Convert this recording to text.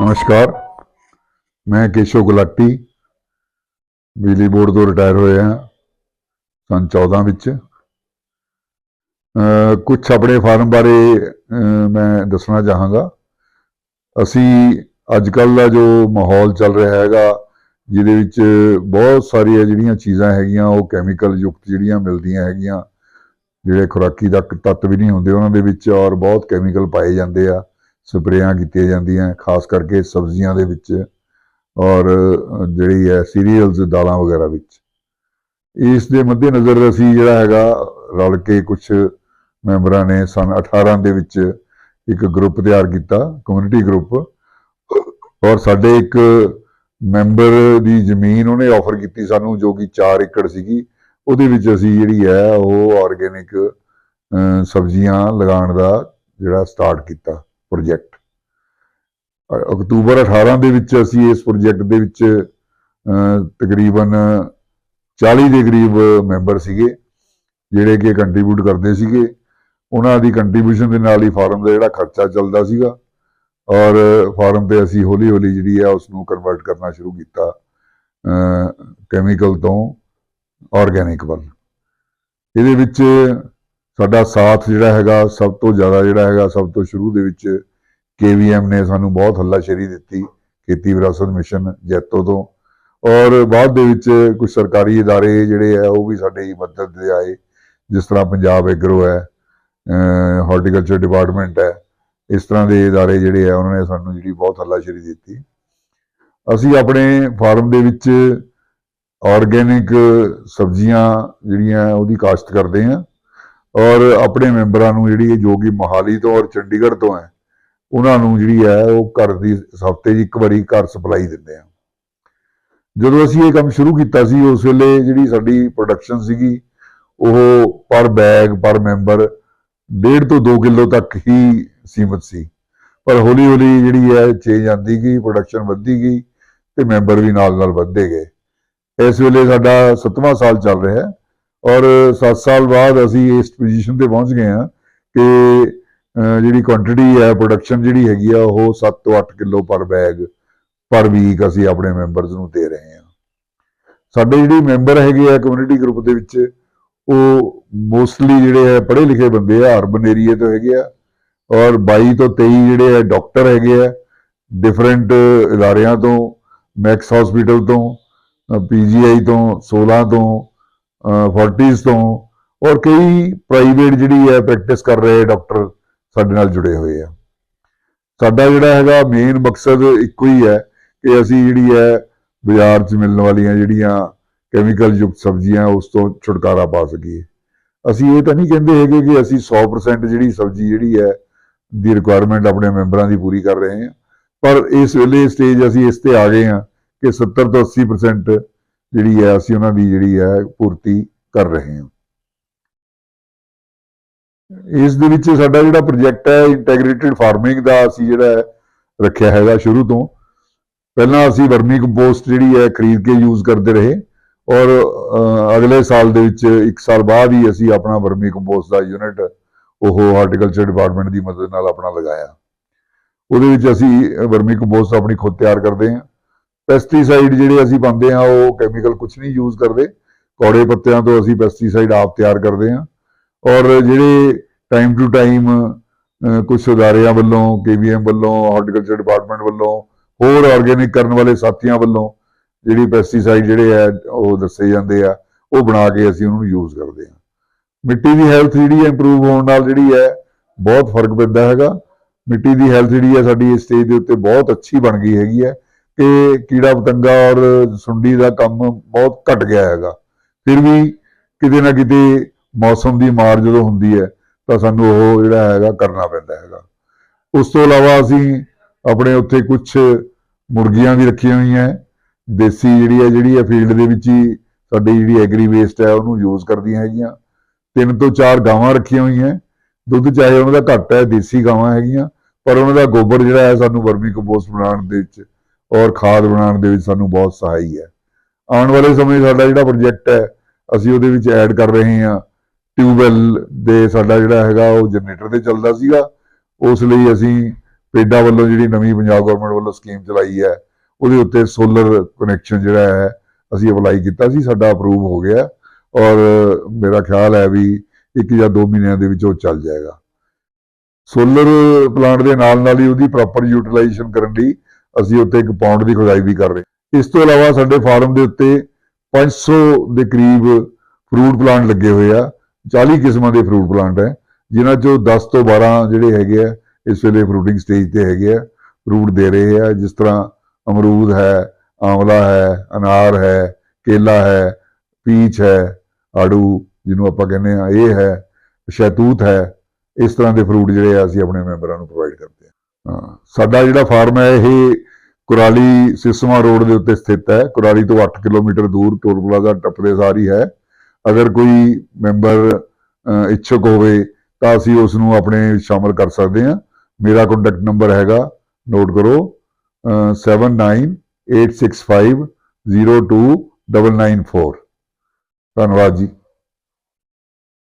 ਨਮਸਕਾਰ। ਮੈਂ ਕੇਸ਼ਵ ਗੁਲਾਟੀ, ਬਿਜਲੀ ਬੋਰਡ ਤੋਂ ਰਿਟਾਇਰ ਹੋਇਆ ਹਾਂ, ਸੰਨ 14 ਵਿੱਚ। ਕੁਝ ਆਪਣੇ ਫਾਰਮ ਬਾਰੇ ਮੈਂ ਦੱਸਣਾ ਚਾਹਾਂਗਾ। ਅਸੀਂ ਅੱਜ ਕੱਲ ਦਾ ਜੋ ਮਾਹੌਲ ਚੱਲ ਰਿਹਾ ਹੈਗਾ, ਜਿਹਦੇ ਵਿੱਚ ਬਹੁਤ ਸਾਰੀਆਂ ਜਿਹੜੀਆਂ ਚੀਜ਼ਾਂ ਹੈਗੀਆਂ, ਉਹ ਕੈਮੀਕਲ ਯੁਕਤ ਜਿਹੜੀਆਂ ਮਿਲਦੀਆਂ ਹੈਗੀਆਂ, ਜਿਹੜੇ ਖੁਰਾਕੀ ਦਾ ਤੱਤ ਵੀ ਨਹੀਂ ਹੁੰਦੇ ਉਹਨਾਂ ਦੇ ਵਿੱਚ ਔਰ ਬਹੁਤ ਕੈਮੀਕਲ ਪਾਏ ਜਾਂਦੇ ਆ। ਸਪਰੇਆਂ ਕੀਤੀਆਂ ਜਾਂਦੀਆਂ, ਖਾਸ ਕਰਕੇ ਸਬਜ਼ੀਆਂ ਦੇ ਵਿੱਚ ਔਰ ਜਿਹੜੀ ਹੈ ਸੀਰੀਅਲਸ ਦਾਲਾਂ ਵਗੈਰਾ ਵਿੱਚ। ਇਸ ਦੇ ਮੱਦੇਨਜ਼ਰ ਅਸੀਂ ਜਿਹੜਾ ਹੈਗਾ, ਰਲ ਕੇ ਕੁਝ ਮੈਂਬਰਾਂ ਨੇ ਸਨ 18 ਦੇ ਵਿੱਚ ਇੱਕ ਗਰੁੱਪ ਤਿਆਰ ਕੀਤਾ ਕਮਿਊਨਿਟੀ ਗਰੁੱਪ ਔਰ ਸਾਡੇ ਇੱਕ ਮੈਂਬਰ ਦੀ ਜ਼ਮੀਨ ਉਹਨੇ ਆਫਰ ਕੀਤੀ ਸਾਨੂੰ, ਜੋ ਕਿ 4 ਏਕੜ ਸੀਗੀ। ਉਹਦੇ ਵਿੱਚ ਅਸੀਂ ਜਿਹੜੀ ਹੈ, ਉਹ ਆਰਗੇਨਿਕ ਸਬਜ਼ੀਆਂ ਲਗਾਉਣ ਦਾ ਜਿਹੜਾ ਸਟਾਰਟ ਕੀਤਾ। ਪ੍ਰੋਜੈਕਟ ਅਕਤੂਬਰ 18 ਦੇ ਵਿੱਚ ਅਸੀਂ ਇਸ ਪ੍ਰੋਜੈਕਟ ਦੇ ਵਿੱਚ ਤਕਰੀਬਨ 40 ਦੇ ਕਰੀਬ ਮੈਂਬਰ ਸੀਗੇ, ਜਿਹੜੇ ਕਿ ਕੰਟਰੀਬਿਊਟ ਕਰਦੇ ਸੀਗੇ। ਉਹਨਾਂ ਦੀ ਕੰਟਰੀਬਿਊਸ਼ਨ ਦੇ ਨਾਲ ਹੀ ਫਾਰਮ ਦਾ ਜਿਹੜਾ ਖਰਚਾ ਚੱਲਦਾ ਸੀਗਾ। ਔਰ ਫਾਰਮ ਤੇ ਅਸੀਂ ਹੌਲੀ ਹੌਲੀ ਜਿਹੜੀ ਹੈ ਉਸ ਨੂੰ ਕਨਵਰਟ ਕਰਨਾ ਸ਼ੁਰੂ ਕੀਤਾ ਕੈਮੀਕਲ ਤੋਂ ਆਰਗੇਨਿਕ ਵੱਲ। ਇਹਦੇ ਵਿੱਚ ਸਾਡਾ ਸਾਥ ਜਿਹੜਾ ਹੈਗਾ ਸਭ ਤੋਂ ਜ਼ਿਆਦਾ ਜਿਹੜਾ ਹੈਗਾ ਸਭ ਤੋਂ ਸ਼ੁਰੂ ਦੇ ਵਿੱਚ ਕੇਵੀਐਮ ਨੇ ਸਾਨੂੰ ਬਹੁਤ ਹੱਲਾਸ਼ੇਰੀ ਦਿੱਤੀ ਖੇਤੀ ਵਿਰਾਸਤ ਮਿਸ਼ਨ ਜੈਤੋ ਤੋਂ ਔਰ ਬਾਅਦ ਦੇ ਵਿੱਚ ਕੁਝ ਸਰਕਾਰੀ ادارے ਜਿਹੜੇ ਆ ਉਹ ਵੀ ਸਾਡੀ ਮਦਦ ਦੇ ਆਏ ਜਿਸ ਤਰ੍ਹਾਂ ਪੰਜਾਬ ਐਗਰੋ ਹੈ ਹਾਰਟੀਕਲਚਰ ਡਿਪਾਰਟਮੈਂਟ ਹੈ ਇਸ ਤਰ੍ਹਾਂ ਦੇ ادارے ਜਿਹੜੇ ਆ ਉਹਨਾਂ ਨੇ ਸਾਨੂੰ ਜਿਹੜੀ ਬਹੁਤ ਹੱਲਾਸ਼ੇਰੀ ਦਿੱਤੀ ਅਸੀਂ ਆਪਣੇ ਫਾਰਮ ਦੇ ਵਿੱਚ ਆਰਗੇਨਿਕ ਸਬਜ਼ੀਆਂ ਜਿਹੜੀਆਂ ਉਹਦੀ ਕਾਸ਼ਤ ਕਰਦੇ ਹਾਂ ਔਰ ਆਪਣੇ ਮੈਂਬਰਾਂ ਨੂੰ ਜਿਹੜੀ ਜੋ ਕਿ ਮੋਹਾਲੀ ਤੋਂ ਔਰ ਚੰਡੀਗੜ੍ਹ ਤੋਂ ਹੈ, ਉਹਨਾਂ ਨੂੰ ਜਿਹੜੀ ਹੈ ਉਹ ਘਰ ਦੀ ਹਫ਼ਤੇ 'ਚ ਇੱਕ ਵਾਰੀ ਘਰ ਸਪਲਾਈ ਦਿੰਦੇ ਆ ਜਦੋਂ ਅਸੀਂ ਇਹ ਕੰਮ ਸ਼ੁਰੂ ਕੀਤਾ ਸੀ, ਉਸ ਵੇਲੇ ਜਿਹੜੀ ਸਾਡੀ ਪ੍ਰੋਡਕਸ਼ਨ ਸੀਗੀ, ਉਹ ਪਰ ਬੈਗ ਪਰ ਮੈਂਬਰ 1.5 ਤੋਂ 2 ਕਿਲੋ ਤੱਕ ਹੀ ਸੀਮਤ ਸੀ। ਪਰ ਹੌਲੀ ਹੌਲੀ ਜਿਹੜੀ ਹੈ ਚੇਂਜ ਆਂਦੀ ਗਈ ਪ੍ਰੋਡਕਸ਼ਨ ਵੱਧਦੀ ਗਈ ਤੇ ਮੈਂਬਰ ਵੀ ਨਾਲ ਨਾਲ ਵੱਧਦੇ ਗਏ। ਇਸ ਵੇਲੇ ਸਾਡਾ 7ਵਾਂ ਸਾਲ ਚੱਲ ਰਿਹਾ ਹੈ। ਔਰ 7 ਸਾਲ ਬਾਅਦ ਅਸੀਂ ਇਸ ਪੋਜੀਸ਼ਨ ਤੇ ਪਹੁੰਚ ਗਏ ਹਾਂ ਕਿ ਜਿਹੜੀ ਕੁਆਂਟੀਟੀ ਹੈ ਪ੍ਰੋਡਕਸ਼ਨ ਜਿਹੜੀ ਹੈਗੀ ਆ, ਉਹ 7 ਤੋਂ 8 ਕਿਲੋ ਪਰ ਬੈਗ ਪਰ ਵੀਕ ਅਸੀਂ ਆਪਣੇ ਮੈਂਬਰਸ ਨੂੰ ਦੇ ਰਹੇ ਹਾਂ। ਸਾਡੇ ਜਿਹੜੇ ਮੈਂਬਰ ਹੈਗੇ ਆ ਕਮਿਊਨਿਟੀ ਗਰੁੱਪ ਦੇ ਵਿੱਚ, ਉਹ ਮੋਸਟਲੀ ਜਿਹੜੇ ਆ ਪੜ੍ਹੇ ਲਿਖੇ ਬੰਦੇ ਆ ਅਰਬਨ ਏਰੀਆ ਤੋਂ ਹੈਗੇ ਆ, ਔਰ 22 ਤੋਂ 23 ਜਿਹੜੇ ਆ ਡਾਕਟਰ ਹੈਗੇ ਆ ਡਿਫਰੈਂਟ ਇਦਾਰਿਆਂ ਤੋਂ ਮੈਕਸ ਹਸਪੀਟਲ ਤੋਂ ਪੀਜੀਆਈ ਤੋਂ 16 ਤੋਂ ਫੋਰਟੀਜ਼ ਤੋਂ, ਔਰ ਕਈ ਪ੍ਰਾਈਵੇਟ ਜਿਹੜੀ ਹੈ ਪ੍ਰੈਕਟਿਸ ਕਰ ਰਹੇ ਡਾਕਟਰ ਸਾਡੇ ਨਾਲ ਜੁੜੇ ਹੋਏ ਆ। ਸਾਡਾ ਜਿਹੜਾ ਹੈਗਾ ਮੇਨ ਮਕਸਦ ਇੱਕੋ ਹੀ ਹੈ ਕਿ ਅਸੀਂ ਜਿਹੜੀ ਹੈ ਬਾਜ਼ਾਰ 'ਚ ਮਿਲਣ ਵਾਲੀਆਂ ਜਿਹੜੀਆਂ ਕੈਮੀਕਲ ਯੁਕਤ ਸਬਜ਼ੀਆਂ, ਉਸ ਤੋਂ ਛੁਟਕਾਰਾ ਪਾ ਸਕੀਏ। ਅਸੀਂ ਇਹ ਤਾਂ ਨਹੀਂ ਕਹਿੰਦੇ ਹੈਗੇ ਕਿ ਅਸੀਂ 100% ਜਿਹੜੀ ਸਬਜ਼ੀ ਜਿਹੜੀ ਹੈ ਦੀ ਰਿਕੁਆਇਰਮੈਂਟ ਆਪਣੇ ਮੈਂਬਰਾਂ ਦੀ ਪੂਰੀ ਕਰ ਰਹੇ ਹਾਂ। ਪਰ ਇਸ ਵੇਲੇ ਸਟੇਜ ਅਸੀਂ ਇਸ ਤੇ ਆ ਗਏ ਹਾਂ ਕਿ 70 ਤੋਂ 80% ਜਿਹੜੀ ਹੈ, ਅਸੀਂ ਉਹਨਾਂ ਦੀ ਜਿਹੜੀ ਹੈ, ਪੂਰਤੀ ਕਰ ਰਹੇ ਹਾਂ। ਇਸ ਦੇ ਵਿੱਚ ਸਾਡਾ ਜਿਹੜਾ ਪ੍ਰੋਜੈਕਟ ਹੈ ਇੰਟੈਗ੍ਰੇਟਿਡ ਫਾਰਮਿੰਗ ਦਾ ਅਸੀਂ ਜਿਹੜਾ ਹੈ, ਰੱਖਿਆ ਹੈਗਾ ਸ਼ੁਰੂ ਤੋਂ। ਪਹਿਲਾਂ ਅਸੀਂ ਵਰਮੀ ਕੰਪੋਸਟ ਜਿਹੜੀ ਹੈ, ਖਰੀਦ ਕੇ ਯੂਜ਼ ਕਰਦੇ ਰਹੇ ਔਰ ਅਗਲੇ ਸਾਲ ਦੇ ਵਿੱਚ, ਇੱਕ ਸਾਲ ਬਾਅਦ ਹੀ ਅਸੀਂ ਆਪਣਾ ਵਰਮੀ ਕੰਪੋਸਟ ਦਾ ਯੂਨਿਟ ਉਹ ਹਾਰਟੀਕਲਚਰ ਡਿਪਾਰਟਮੈਂਟ ਦੀ ਮਦਦ ਨਾਲ ਆਪਣਾ ਲਗਾਇਆ। ਉਹਦੇ ਵਿੱਚ ਅਸੀਂ ਵਰਮੀ ਕੰਪੋਸਟ ਆਪਣੀ ਖੁਦ ਤਿਆਰ ਕਰਦੇ ਹਾਂ। ਪੈਸਟੀਸਾਈਡ ਜਿਹੜੇ ਅਸੀਂ ਪਾਉਂਦੇ ਹਾਂ, ਉਹ ਕੈਮੀਕਲ ਕੁਝ ਨਹੀਂ ਯੂਜ਼ ਕਰਦੇ। ਕੌੜੇ ਪੱਤਿਆਂ ਤੋਂ ਅਸੀਂ ਪੈਸਟੀਸਾਈਡ ਆਪ ਤਿਆਰ ਕਰਦੇ ਹਾਂ। ਔਰ ਜਿਹੜੇ ਟਾਈਮ ਟੂ ਟਾਈਮ ਕੁਝ ਅਦਾਰਿਆਂ ਵੱਲੋਂ ਕੇਵੀਐਮ ਵੱਲੋਂ ਹਾਰਟੀਕਲਚਰ ਡਿਪਾਰਟਮੈਂਟ ਵੱਲੋਂ, ਹੋਰ ਆਰਗੇਨਿਕ ਕਰਨ ਵਾਲੇ ਸਾਥੀਆਂ ਵੱਲੋਂ ਜਿਹੜੀ ਪੈਸਟੀਸਾਈਡ ਜਿਹੜੇ ਆ, ਉਹ ਦੱਸੇ ਜਾਂਦੇ ਆ, ਉਹ ਬਣਾ ਕੇ ਅਸੀਂ ਉਹਨੂੰ ਯੂਜ਼ ਕਰਦੇ ਹਾਂ। ਮਿੱਟੀ ਦੀ ਹੈਲਥ ਜਿਹੜੀ ਹੈ ਇੰਪਰੂਵ ਹੋਣ ਨਾਲ ਜਿਹੜੀ ਹੈ, ਬਹੁਤ ਫ਼ਰਕ ਪੈਂਦਾ ਹੈਗਾ। ਮਿੱਟੀ ਦੀ ਹੈਲਥ ਜਿਹੜੀ ਹੈ ਸਾਡੀ ਇਸ ਸਟੇਜ ਦੇ ਉੱਤੇ ਬਹੁਤ ਅੱਛੀ ਬਣ ਗਈ ਹੈਗੀ ਹੈ। ਕਿ ਕੀੜਾ ਪਤੰਗਾ ਔਰ ਸੁੰਡੀ ਦਾ ਕੰਮ ਬਹੁਤ ਘਟ ਗਿਆ ਹੈਗਾ। ਫਿਰ ਵੀ ਕਿਤੇ ਨਾ ਕਿਤੇ ਮੌਸਮ ਦੀ ਮਾਰ ਜਦੋਂ ਹੁੰਦੀ ਹੈ, ਤਾਂ ਸਾਨੂੰ ਉਹ ਜਿਹੜਾ ਹੈਗਾ ਕਰਨਾ ਪੈਂਦਾ ਹੈਗਾ। ਉਸ ਤੋਂ ਇਲਾਵਾ ਅਸੀਂ ਆਪਣੇ ਉੱਥੇ ਕੁਝ ਮੁਰਗੀਆਂ ਵੀ ਰੱਖੀਆਂ ਹੋਈਆਂ ਦੇਸੀ ਜਿਹੜੀ ਹੈ ਜਿਹੜੀ ਹੈ ਫੀਲਡ ਦੇ ਵਿੱਚ ਹੀ ਸਾਡੀ ਜਿਹੜੀ ਐਗਰੀ ਵੇਸਟ ਹੈ, ਉਹਨੂੰ ਯੂਜ਼ ਕਰਦੀਆਂ ਹੈਗੀਆਂ। ਤਿੰਨ ਤੋਂ ਚਾਰ ਗਾਵਾਂ ਰੱਖੀਆਂ ਹੋਈਆਂ ਦੁੱਧ ਚਾਹੇ ਉਹਨਾਂ ਦਾ ਘੱਟ ਹੈ, ਦੇਸੀ ਗਾਵਾਂ ਹੈਗੀਆਂ, ਪਰ ਉਹਨਾਂ ਦਾ ਗੋਬਰ ਜਿਹੜਾ ਹੈ, ਸਾਨੂੰ ਵਰਮੀ ਕੰਪੋਸਟ ਬਣਾਉਣ ਦੇ ਵਿੱਚ ਔਰ ਖਾਦ ਬਣਾਉਣ ਦੇ ਵਿੱਚ ਸਾਨੂੰ ਬਹੁਤ ਸਹਾਈ ਹੈ। ਆਉਣ ਵਾਲੇ ਸਮੇਂ ਸਾਡਾ ਜਿਹੜਾ ਪ੍ਰੋਜੈਕਟ ਹੈ, ਅਸੀਂ ਉਹਦੇ ਵਿੱਚ ਐਡ ਕਰ ਰਹੇ ਹਾਂ। ਟਿਊਬਵੈਲ ਦੇ ਸਾਡਾ ਜਿਹੜਾ ਹੈਗਾ, ਉਹ ਜਨਰੇਟਰ ਤੇ ਚੱਲਦਾ ਸੀਗਾ। ਉਸ ਲਈ ਅਸੀਂ ਪੇਡਾ ਵੱਲੋਂ ਜਿਹੜੀ ਨਵੀਂ ਪੰਜਾਬ ਗਵਰਨਮੈਂਟ ਵੱਲੋਂ ਸਕੀਮ ਚਲਾਈ ਹੈ, ਉਹਦੇ ਉੱਤੇ ਸੋਲਰ ਕਨੈਕਸ਼ਨ ਜਿਹੜਾ ਹੈ, ਅਸੀਂ ਅਪਲਾਈ ਕੀਤਾ ਸੀ, ਸਾਡਾ ਅਪਰੂਵ ਹੋ ਗਿਆ। ਔਰ ਮੇਰਾ ਖਿਆਲ ਹੈ ਵੀ ਇੱਕ ਜਾਂ ਦੋ ਮਹੀਨਿਆਂ ਦੇ ਵਿੱਚ ਉਹ ਚੱਲ ਜਾਏਗਾ। ਸੋਲਰ ਪਲਾਂਟ ਦੇ ਨਾਲ ਨਾਲ ਹੀ ਉਹਦੀ ਪ੍ਰੋਪਰ ਯੂਟਿਲਾਈਜੇਸ਼ਨ ਕਰਨ ਲਈ ਅਸੀਂ ਉੱਤੇ ਇੱਕ ਪੌਂਡ ਦੀ ਖੁਦਾਈ ਵੀ ਕਰ ਰਹੇ ਇਸ ਤੋਂ ਇਲਾਵਾ ਸਾਡੇ ਫਾਰਮ ਦੇ ਉੱਤੇ 500 ਦੇ ਕਰੀਬ ਫਰੂਟ ਪਲਾਂਟ ਲੱਗੇ ਹੋਏ ਆ। 40 ਕਿਸਮਾਂ ਦੇ ਫਰੂਟ ਪਲਾਂਟ ਹੈ, ਜਿਨ੍ਹਾਂ ਚੋਂ 10 ਤੋਂ 12 ਜਿਹੜੇ ਹੈਗੇ ਆ, ਇਸ ਵੇਲੇ ਫਰੂਟਿੰਗ ਸਟੇਜ ਤੇ ਹੈਗੇ ਆ। ਫਰੂਟ ਦੇ ਰਹੇ ਆ, ਜਿਸ ਤਰ੍ਹਾਂ ਅਮਰੂਦ ਹੈ, ਆਂਵਲਾ ਹੈ, ਅਨਾਰ ਹੈ, ਕੇਲਾ ਹੈ, ਪੀਚ ਹੈ, ਆੜੂ, ਜਿਹਨੂੰ ਆਪਾਂ ਕਹਿੰਦੇ ਆ ਇਹ ਹੈ ਸ਼ੈਤੂਤ ਹੈ। ਇਸ ਤਰ੍ਹਾਂ ਦੇ ਫਰੂਟ ਜਿਹੜੇ ਆ ਅਸੀਂ ਆਪਣੇ ਮੈਂਬਰਾਂ ਨੂੰ ਪ੍ਰੋਵਾਈਡ ਕਰਦੇ ਸਾਡਾ ਜਿਹੜਾ ਫਾਰਮ ਹੈ ਇਹ ਕੁਰਾਲੀ ਸਿਸਮਾ ਰੋਡ ਦੇ ਉੱਤੇ ਸਥਿਤ ਹੈ। ਕੁਰਾਲੀ ਤੋਂ 8 ਕਿਲੋਮੀਟਰ ਦੂਰ ਟੋਲ ਪਲਾਜ਼ਾ ਟੱਪਦੇ ਸਾਰੀ ਹੈ ਅਗਰ ਕੋਈ ਮੈਂਬਰ ਇੱਛੁਕ ਹੋਵੇ ਤਾਂ ਅਸੀਂ ਉਸ ਨੂੰ ਆਪਣੇ ਵਿੱਚ ਸ਼ਾਮਲ ਕਰ ਸਕਦੇ ਹਾਂ। ਮੇਰਾ ਕੰਟੈਕਟ ਨੰਬਰ ਹੈਗਾ ਨੋਟ ਕਰੋ ਅ, 7986502994 ਧੰਨਵਾਦ ਜੀ।